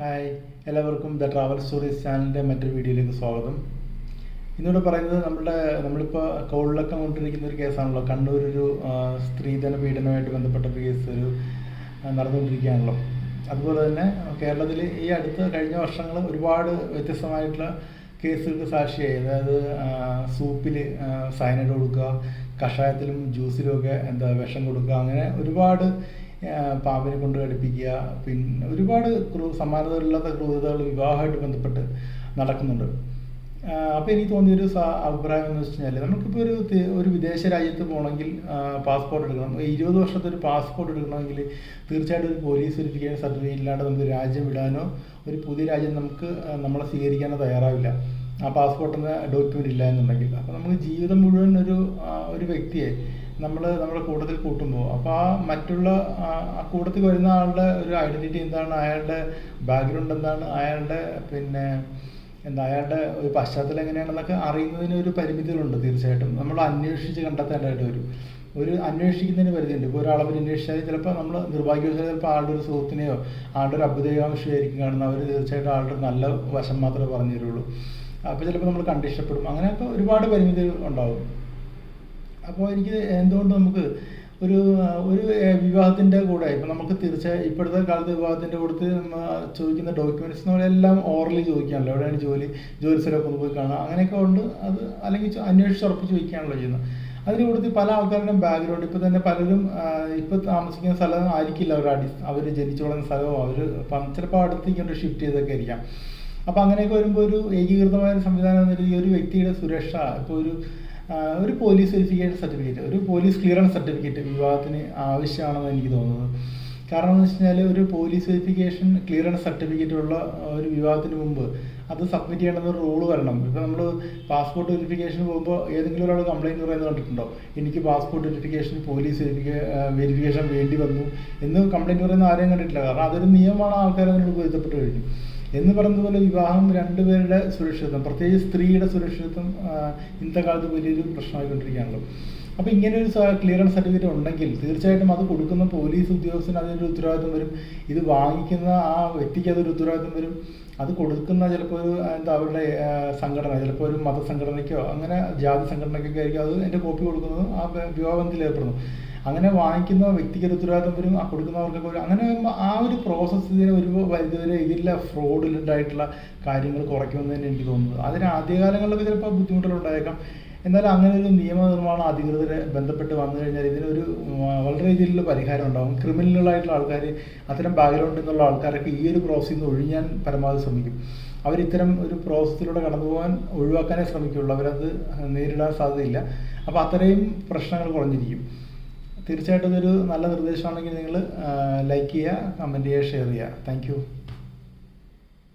Hi എല്ലാവർക്കും the travel stories ചാനലിന്റെ മറ്റൊരു വീഡിയോയിലേക്ക് സ്വാഗതം. ഇന്നിവിടെ പറയുന്നത് നമ്മുടെ നമ്മളിപ്പോൾ കോളിലൊക്കെ കൊണ്ടിരിക്കുന്ന ഒരു കേസാണല്ലോ. കണ്ണൂർ ഒരു സ്ത്രീധന പീഡനവുമായിട്ട് ബന്ധപ്പെട്ട ഒരു കേസ് ഒരു നടന്നുകൊണ്ടിരിക്കുകയാണല്ലോ. അതുപോലെ തന്നെ കേരളത്തിൽ ഈ അടുത്ത കഴിഞ്ഞ വർഷങ്ങൾ ഒരുപാട് വ്യത്യസ്തമായിട്ടുള്ള കേസുകൾക്ക് സാക്ഷിയായി. അതായത് സൂപ്പിൽ സയനൈഡ് കൊടുക്കുക കഷായത്തിലും ജ്യൂസിലും ഒക്കെ എന്താ വിഷം കൊടുക്കുക അങ്ങനെ ഒരുപാട് പാമ്പിനെ കൊണ്ട് കടിപ്പിക്കുക പിന്നെ ഒരുപാട് ക്രൂ സമാനതകളില്ലാത്ത ക്രൂരതകൾ വിവാഹമായിട്ട് ബന്ധപ്പെട്ട് നടക്കുന്നുണ്ട്. അപ്പോൾ എനിക്ക് തോന്നിയൊരു അഭിപ്രായം എന്ന് വെച്ച് കഴിഞ്ഞാൽ നമുക്കിപ്പോൾ ഒരു ഒരു വിദേശ രാജ്യത്ത് പോകണമെങ്കിൽ പാസ്പോർട്ട് എടുക്കണം. ഇരുപത് വർഷത്തെ ഒരു പാസ്പോർട്ട് എടുക്കണമെങ്കിൽ തീർച്ചയായിട്ടും ഒരു പോലീസ് വെരിഫിക്കേഷൻ സർട്ടിഫിക്കറ്റ് ഇല്ലാണ്ട് നമുക്ക് രാജ്യം വിടാനോ ഒരു പുതിയ രാജ്യം നമുക്ക് നമ്മളെ സ്വീകരിക്കാനോ തയ്യാറാവില്ല. ആ പാസ്പോർട്ടിന് ഡോക്യുമെന്റ് ഇല്ല എന്നുണ്ടെങ്കിൽ. അപ്പോൾ നമുക്ക് ജീവിതം മുഴുവൻ ഒരു ഒരു വ്യക്തിയെ നമ്മൾ നമ്മുടെ കൂട്ടത്തിൽ കൂട്ടുമ്പോൾ അപ്പോൾ ആ മറ്റുള്ള ആ കൂട്ടത്തിൽ വരുന്ന ആളുടെ ഒരു ഐഡന്റിറ്റി എന്താണ്? അയാളുടെ ബാക്ക്ഗ്രൗണ്ട് എന്താണ്? അയാളുടെ പിന്നെ എന്താ? അയാളുടെ ഒരു പശ്ചാത്തലം എങ്ങനെയാണെന്നൊക്കെ അറിയുന്നതിന് ഒരു പരിമിതികളുണ്ട് തീർച്ചയായിട്ടും. നമ്മൾ അന്വേഷിച്ച് കണ്ടെത്തേണ്ടതായിട്ട് വരും. ഒരു അന്വേഷിക്കുന്നതിന് പരിധിയുണ്ട്. ഇപ്പോൾ ഒരാളെ പറ്റി അന്വേഷിച്ചാൽ ചിലപ്പോൾ നമ്മൾ നിർഭാഗ്യവശാൽ ചിലപ്പോൾ ആളുടെ ഒരു സുഹൃത്തിനെയോ ആളുടെ ഒരു അഭ്യുദയകാംക്ഷയായിരിക്കും കാണുന്നത് അവർ തീർച്ചയായിട്ടും ആളുടെ നല്ല വശം മാത്രമേ പറഞ്ഞു തരുള്ളൂ അപ്പോൾ ചിലപ്പോൾ നമ്മൾ കണ്ടിഷ്ടപ്പെടും. അങ്ങനെയൊക്കെ ഒരുപാട് പരിമിതികൾ ഉണ്ടാവും. അപ്പോൾ എനിക്ക് എന്തുകൊണ്ട് നമുക്ക് ഒരു ഒരു വിവാഹത്തിന്റെ കൂടെ ഇപ്പം നമുക്ക് തീർച്ചയായും ഇപ്പോഴത്തെ കാലത്ത് വിവാഹത്തിന്റെ കൂടെ ചോദിക്കുന്ന ഡോക്യുമെന്റ്സ് നമ്മളെല്ലാം ഓറലി ചോദിക്കാണല്ലോ എവിടെയാണ് ജോലി ജോലി സ്ഥലമൊക്കെ ഒന്ന് പോയി കാണുക അങ്ങനെയൊക്കെ ഉണ്ട്. അത് അല്ലെങ്കിൽ അന്വേഷിച്ച് ഉറപ്പിച്ച് വയ്ക്കുകയാണല്ലോ ചെയ്യുന്നത്. അതിന് കൂടുതൽ പല ആൾക്കാരുടെയും ബാക്ക്ഗ്രൗണ്ട് ഇപ്പോൾ തന്നെ പലരും ഇപ്പോൾ താമസിക്കുന്ന സ്ഥലം ആയിരിക്കില്ല അവർ അടി അവർ ജനിച്ചു വളർന്ന സ്ഥലമോ അവർ ചിലപ്പോൾ അടുത്തേക്ക് ഷിഫ്റ്റ് ചെയ്തൊക്കെ ആയിരിക്കാം. അപ്പോൾ അങ്ങനെയൊക്കെ വരുമ്പോൾ ഒരു ഏകീകൃതമായ സംവിധാനം എന്ന രീതിയിൽ ഒരു വ്യക്തിയുടെ സുരക്ഷ ഇപ്പോൾ ഒരു ഒരു പോലീസ് വെരിഫിക്കേഷൻ സർട്ടിഫിക്കറ്റ് ഒരു പോലീസ് ക്ലിയറൻസ് സർട്ടിഫിക്കറ്റ് വിവാഹത്തിന് ആവശ്യമാണെന്ന് എനിക്ക് തോന്നുന്നത് കാരണം എന്ന് ഒരു പോലീസ് വെരിഫിക്കേഷൻ ക്ലിയറൻസ് സർട്ടിഫിക്കറ്റ് ഉള്ള ഒരു വിവാഹത്തിന് മുമ്പ് അത് സബ്മിറ്റ് ചെയ്യണമെന്ന് ഒരു റൂൾ വരണം. ഇപ്പോൾ നമ്മൾ പാസ്പോർട്ട് വെരിഫിക്കേഷൻ പോകുമ്പോൾ ഏതെങ്കിലും ഒരാൾ കംപ്ലയിന്റ് പറയുന്നത് കണ്ടിട്ടുണ്ടോ? എനിക്ക് പാസ്പോർട്ട് വെരിഫിക്കേഷൻ പോലീസ് വെരിഫിക്കേ വെരിഫിക്കേഷൻ വേണ്ടി വന്നു എന്ന് കംപ്ലയിന്റ് പറയുന്ന ആരെയും കണ്ടിട്ടില്ല. കാരണം അതൊരു നിയമമാണ് ആൾക്കാർ അതിനോട് പൊരുത്തപ്പെട്ട് കഴിഞ്ഞു. എന്ന് പറയുന്നത് പോലെ വിവാഹം രണ്ടുപേരുടെ സുരക്ഷിതത്വം പ്രത്യേകിച്ച് സ്ത്രീയുടെ സുരക്ഷിതത്വം ഇന്നത്തെ കാലത്ത് വലിയൊരു പ്രശ്നമായിക്കൊണ്ടിരിക്കുകയാണല്ലോ. അപ്പോൾ ഇങ്ങനെ ഒരു ക്ലിയറൻസ് സർട്ടിഫിക്കറ്റ് ഉണ്ടെങ്കിൽ തീർച്ചയായിട്ടും അത് കൊടുക്കുന്ന പോലീസ് ഉദ്യോഗസ്ഥന് അതിനൊരു ഉത്തരവാദിത്വം വരും. ഇത് വാങ്ങിക്കുന്ന ആ വ്യക്തിക്ക് അതൊരു ഉത്തരവാദിത്വം വരും. അത് കൊടുക്കുന്ന ചിലപ്പോൾ ഒരു എന്താ അവരുടെ സംഘടന ചിലപ്പോൾ ഒരു മതസംഘടനയ്ക്കോ അങ്ങനെ ജാതി സംഘടനയ്ക്കൊക്കെ ആയിരിക്കും അത് എന്റെ കോപ്പി കൊടുക്കുന്നത് ആ വിവാഹത്തിൽ ഏർപ്പെടുന്നു അങ്ങനെ വാങ്ങിക്കുന്ന വ്യക്തിക്ക് ഒരു ഉത്തരവാദിത്വം വരും. ആ കൊടുക്കുന്നവർക്കൊക്കെ ഒരു അങ്ങനെ ആ ഒരു പ്രോസസ്സ് ഇതിനെ ഒരു പരിധിവരെ ഇതിലെ ഫ്രോഡിലുണ്ടായിട്ടുള്ള കാര്യങ്ങൾ കുറയ്ക്കുമെന്ന് തന്നെ എനിക്ക് തോന്നുന്നത്. അതിന് ആദ്യകാലങ്ങളിലൊക്കെ ചിലപ്പോൾ ബുദ്ധിമുട്ടുകളുണ്ടായേക്കാം എന്നാലും അങ്ങനെ ഒരു നിയമനിർമ്മാണം അധികൃതരെ ബന്ധപ്പെട്ട് വന്നു കഴിഞ്ഞാൽ ഇതിനൊരു വളരെ രീതിയിലുള്ള പരിഹാരം ഉണ്ടാകും ക്രിമിനലുകളായിട്ടുള്ള ആൾക്കാർ അത്തരം ബാക്ക്ഗ്രൗണ്ടിൽ നിന്നുള്ള ആൾക്കാരൊക്കെ ഈ ഒരു പ്രോസസ്സിൽ നിന്ന് ഒഴിഞ്ഞാൻ പരമാവധി ശ്രമിക്കും. അവർ ഇത്തരം ഒരു പ്രോസസ്സിലൂടെ കടന്നു പോകാൻ ഒഴിവാക്കാനേ ശ്രമിക്കുള്ളൂ അവരത് നേരിടാൻ സാധ്യതയില്ല. അപ്പോൾ അത്രയും പ്രശ്നങ്ങൾ കുറഞ്ഞിരിക്കും. തീർച്ചയായിട്ടും ഇതൊരു നല്ല നിർദ്ദേശമാണെങ്കിൽ നിങ്ങൾ ലൈക്ക് ചെയ്യുക കമന്റ് ചെയ്യുക ഷെയർ ചെയ്യുക. താങ്ക്